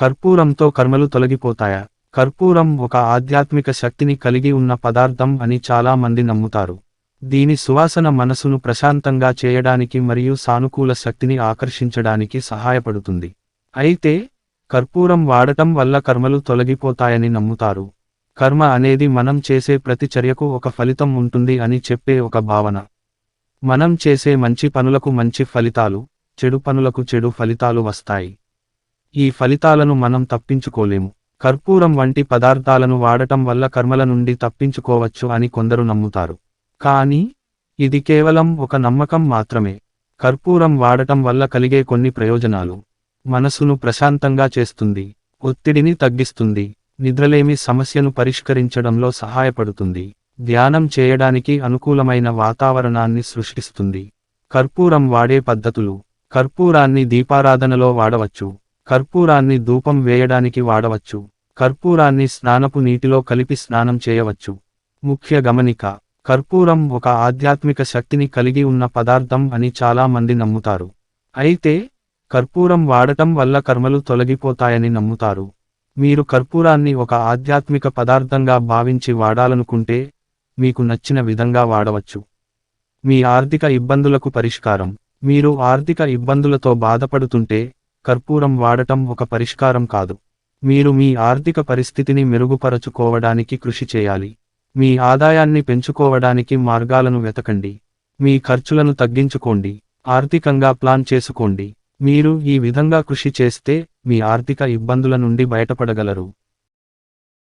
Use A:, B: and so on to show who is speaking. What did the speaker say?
A: కర్పూరంతో కర్మలు తొలగిపోతాయా? కర్పూరం ఒక ఆధ్యాత్మిక శక్తిని కలిగి ఉన్న పదార్థం అని చాలా మంది నమ్ముతారు. దీని సువాసన మనసును ప్రశాంతంగా చేయడానికి మరియు సానుకూల శక్తిని ఆకర్షించడానికి సహాయపడుతుంది. అయితే కర్పూరం వాడటం వల్ల కర్మలు తొలగిపోతాయని నమ్ముతారు. కర్మ అనేది మనం చేసే ప్రతి చర్యకు ఒక ఫలితం ఉంటుంది అని చెప్పే ఒక భావన. మనం చేసే మంచి పనులకు మంచి ఫలితాలు చెడు పనులకు చెడు ఫలితాలు వస్తాయి. ఈ ఫలితాలను మనం తప్పించుకోలేము. కర్పూరం వంటి పదార్థాలను వాడటం వల్ల కర్మల నుండి తప్పించుకోవచ్చు అని కొందరు నమ్ముతారు. కానీ ఇది కేవలం ఒక నమ్మకం మాత్రమే. కర్పూరం వాడటం వల్ల కలిగే కొన్ని ప్రయోజనాలు. మనసును ప్రశాంతంగా చేస్తుంది ఒత్తిడిని తగ్గిస్తుంది నిద్రలేమి సమస్యను పరిష్కరించడంలో సహాయపడుతుంది ధ్యానం చేయడానికి అనుకూలమైన వాతావరణాన్ని సృష్టిస్తుంది. కర్పూరం వాడే పద్ధతులు. కర్పూరాన్ని దీపారాధనలో వాడవచ్చు. కర్పూరాన్ని ధూపం వేయడానికి వాడవచ్చు. కర్పూరాన్ని స్నానపు నీటిలో కలిపి స్నానం చేయవచ్చు. ముఖ్య గమనిక కర్పూరం ఒక ఆధ్యాత్మిక శక్తిని కలిగి ఉన్న పదార్థం అని చాలా మంది నమ్ముతారు. అయితే కర్పూరం వాడటం వల్ల కర్మలు తొలగిపోతాయని నమ్ముతారు. మీరు కర్పూరాన్ని ఒక ఆధ్యాత్మిక పదార్థంగా భావించి వాడాలనుకుంటే మీకు నచ్చిన విధంగా వాడవచ్చు. మీ ఆర్థిక ఇబ్బందులకు పరిష్కారం. మీరు ఆర్థిక ఇబ్బందులతో బాధపడుతుంటే కర్పూరం వాడటం ఒక పరిష్కారం కాదు. మీరు మీ ఆర్థిక పరిస్థితిని మెరుగుపరచుకోవడానికి కృషి చేయాలి. మీ ఆదాయాన్ని పెంచుకోవడానికి మార్గాలను వెతకండి. మీ ఖర్చులను తగ్గించుకోండి. ఆర్థికంగా ప్లాన్ చేసుకోండి. మీరు ఈ విధంగా కృషి చేస్తే మీ ఆర్థిక ఇబ్బందుల నుండి బయటపడగలరు.